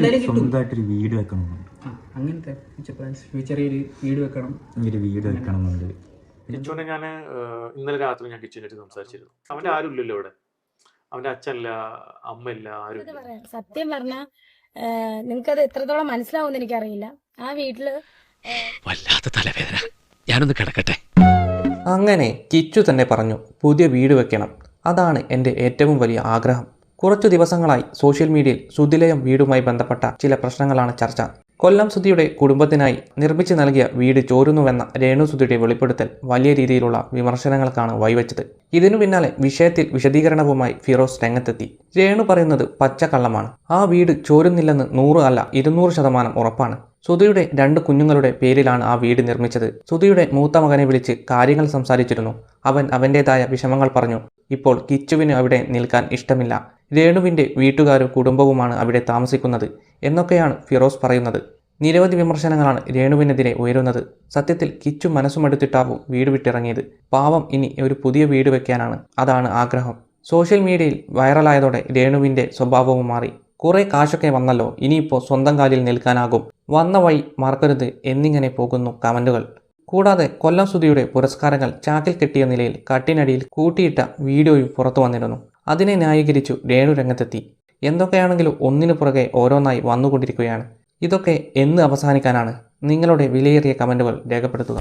എന്തായാലും കിട്ടും. സ്വന്തമായിട്ടൊരു വീട് വെക്കണമെന്നുണ്ട്. അങ്ങനത്തെ ഫ്യൂച്ചർ പ്ലാൻസ് ഫ്യൂച്ചറിൽ ഒരു വീട് വെക്കണം. ഒരു വീട് വെക്കണമെന്നുണ്ട്. കിച്ചുവിനെ ഞാൻ ഇന്നലെ രാത്രി ഞാൻ കിച്ചുവിനായിട്ട് സംസാരിച്ചിരുന്നു. അവന്റെ ആരും ഇല്ലല്ലോ ഇവിടെ. അവന്റെ അച്ഛനില്ല അമ്മയില്ല ആരും സത്യം പറഞ്ഞാൽ നിങ്ങൾക്കത് എത്രത്തോളം മനസ്സിലാവും എനിക്ക് എനിക്കറിയില്ല. ആ വീട്ടിൽ വല്ലാത്ത തലവേദന. ഞാനൊന്ന് കിടക്കട്ടെ. അങ്ങനെ കിച്ചു തന്നെ പറഞ്ഞു പുതിയ വീട് വെക്കണം. അതാണ് എന്റെ ഏറ്റവും വലിയ ആഗ്രഹം. കുറച്ചു ദിവസങ്ങളായി സോഷ്യൽ മീഡിയയിൽ സുതിലയം വീടുമായി ബന്ധപ്പെട്ട ചില പ്രശ്നങ്ങളാണ് ചർച്ച. കൊല്ലം സുധിയുടെ കുടുംബത്തിനായി നിർമ്മിച്ചു നൽകിയ വീട് ചോരുന്നുവെന്ന രേണു സുധിയുടെ വെളിപ്പെടുത്തൽ വലിയ രീതിയിലുള്ള വിമർശനങ്ങൾക്കാണ് വഴിവെച്ചത്. ഇതിനു പിന്നാലെ വിഷയത്തിൽ വിശദീകരണവുമായി ഫിറോസ് രംഗത്തെത്തി. രേണു പറയുന്നത് പച്ചക്കള്ളമാണ് ആ വീട് ചോരുന്നില്ലെന്ന് നൂറ് അല്ല ഇരുന്നൂറ് ശതമാനം ഉറപ്പാണ്. സുധിയുടെ രണ്ട് കുഞ്ഞുങ്ങളുടെ പേരിലാണ് ആ വീട് നിർമ്മിച്ചത്. സുധിയുടെ മൂത്ത മകനെ വിളിച്ച് കാര്യങ്ങൾ സംസാരിച്ചിരുന്നു. അവൻ അവന്റെതായ വിഷമങ്ങൾ പറഞ്ഞു. ഇപ്പോൾ കിച്ചുവിന് അവിടെ നിൽക്കാൻ ഇഷ്ടമില്ല. രേണുവിന്റെ വീട്ടുകാരും കുടുംബവുമാണ് അവിടെ താമസിക്കുന്നത് എന്നൊക്കെയാണ് ഫിറോസ് പറയുന്നത്. നിരവധി വിമർശനങ്ങളാണ് രേണുവിനെതിരെ ഉയരുന്നത്. സത്യത്തിൽ കിച്ചു മനസ്സുമെടുത്തിട്ടാവും വീട് വിട്ടിറങ്ങിയത്. പാവം ഇനി ഒരു പുതിയ വീട് വെക്കാനാണ്. അതാണ് ആഗ്രഹം. സോഷ്യൽ മീഡിയയിൽ വൈറലായതോടെ രേണുവിന്റെ സ്വഭാവവും മാറി. കുറേ കാശൊക്കെ വന്നല്ലോ. ഇനിയിപ്പോൾ സ്വന്തം കാലിൽ നിൽക്കാനാകും. വന്ന വഴി മറക്കരുത് എന്നിങ്ങനെ പോകുന്നു കമന്റുകൾ കൂടാതെ കൊല്ലം സുധിയുടെ പുരസ്കാരങ്ങൾ ചാക്കിൽ കെട്ടിയ നിലയിൽ കട്ടിനടിയിൽ കൂട്ടിയിട്ട വീഡിയോയും പുറത്തു വന്നിരുന്നു. അതിനെ ന്യായീകരിച്ചു രേണു രംഗത്തെത്തി. എന്തൊക്കെയാണെങ്കിലും ഒന്നിനു പുറകെ ഓരോന്നായി വന്നുകൊണ്ടിരിക്കുകയാണ്. ഇതൊക്കെ എന്ന് അവസാനിക്കാനാണ് നിങ്ങളുടെ വിലയേറിയ കമന്റുകൾ രേഖപ്പെടുത്തുക.